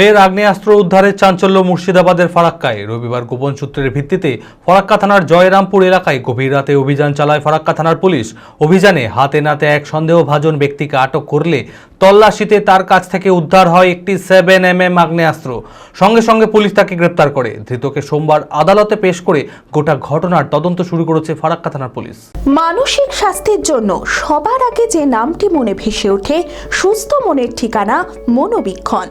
ফের আগ্নেয়াস্ত্র উদ্ধারের চাঞ্চল্য মুর্শিদাবাদের ফারাক্কায়। রবিবার গোপন সূত্রের ভিত্তিতে ফরাক্কা থানার জয়রামপুর এলাকায় গভীর রাতে অভিযান চালায় ফরাক্কা থানার পুলিশ। অভিযানে হাতে নাতে এক সন্দেহভাজন ব্যক্তিকে আটক করলে তল্লাশিতে তার কাছ থেকে উদ্ধার হয় একটি সেভেন এম এম আগ্নেয়াস্ত্র। সঙ্গে সঙ্গে পুলিশ তাকে গ্রেপ্তার করে। ধৃতকে সোমবার আদালতে পেশ করে গোটা ঘটনার তদন্ত শুরু করেছে ফারাক্কা থানার পুলিশ। মানসিক স্বাস্থ্যের জন্য সবার আগে যে নামটি মনে ভেসে ওঠে, সুস্থ মনের ঠিকানা মনোবীক্ষণ।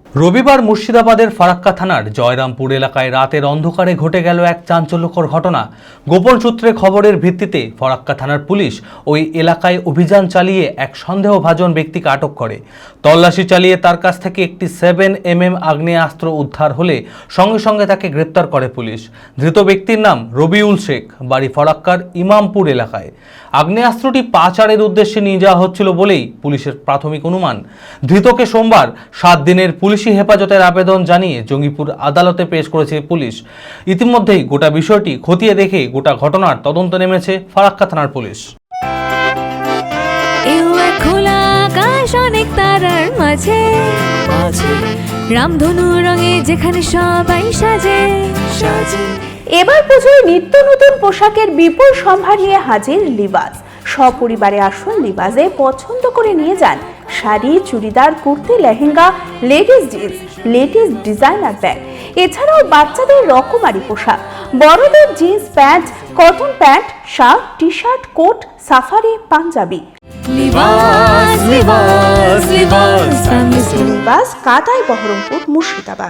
রবিবার মুর্শিদাবাদের ফারাক্কা থানার জয়রামপুর এলাকায় রাতের অন্ধকারে ঘটে গেল এক চাঞ্চল্যকর ঘটনা। গোপন সূত্রে খবরের ভিত্তিতে ফারাক্কা থানার পুলিশ ওই এলাকায় অভিযান চালিয়ে এক সন্দেহভাজন ব্যক্তিকে আটক করে। তল্লাশি চালিয়ে তার কাছ থেকে একটি সেভেন এম এম আগ্নেয়াস্ত্র উদ্ধার হলে সঙ্গে সঙ্গে তাকে গ্রেপ্তার করে পুলিশ। ধৃত ব্যক্তির নাম রবিউল শেখ, বাড়ি ফরাক্কার ইমামপুর এলাকায়। আগ্নেয়াস্ত্রটি পাচারের উদ্দেশ্যে নিয়ে যাওয়া হচ্ছিল বলেই পুলিশের প্রাথমিক অনুমান। ধৃতকে সোমবার সাত দিনের পুলিশি হেফাজতের আবেদন জানিয়ে জঙ্গিপুর আদালতে পেশ করেছে পুলিশ। ইতিমধ্যেই গোটা বিষয়টি খতিয়ে দেখে গোটা ঘটনার তদন্ত নেমেছে ফারাক্কা থানার পুলিশ। খোলা আকাশ অনেক তারার মাঝে। রামধনু রঙে যেখানে সবাই সাজে। সাজে। এবার পুজোয় নিত্য নতুন পোশাকের বিপুল সম্ভার নিয়ে হাজির লিবাস। সপরিবারে আসুন লিবাসে পছন্দ করে নিয়ে যান sari churidar kurti lehenga ladies jeans ladies designer bag. এছাড়াও বাচ্চাদের রকমারি পোশাক। বড়দের jeans pant cotton pant shirt T shirt coat safari panjabi. Libas কাটাই বহরমপুর মুর্শিদাবাদ।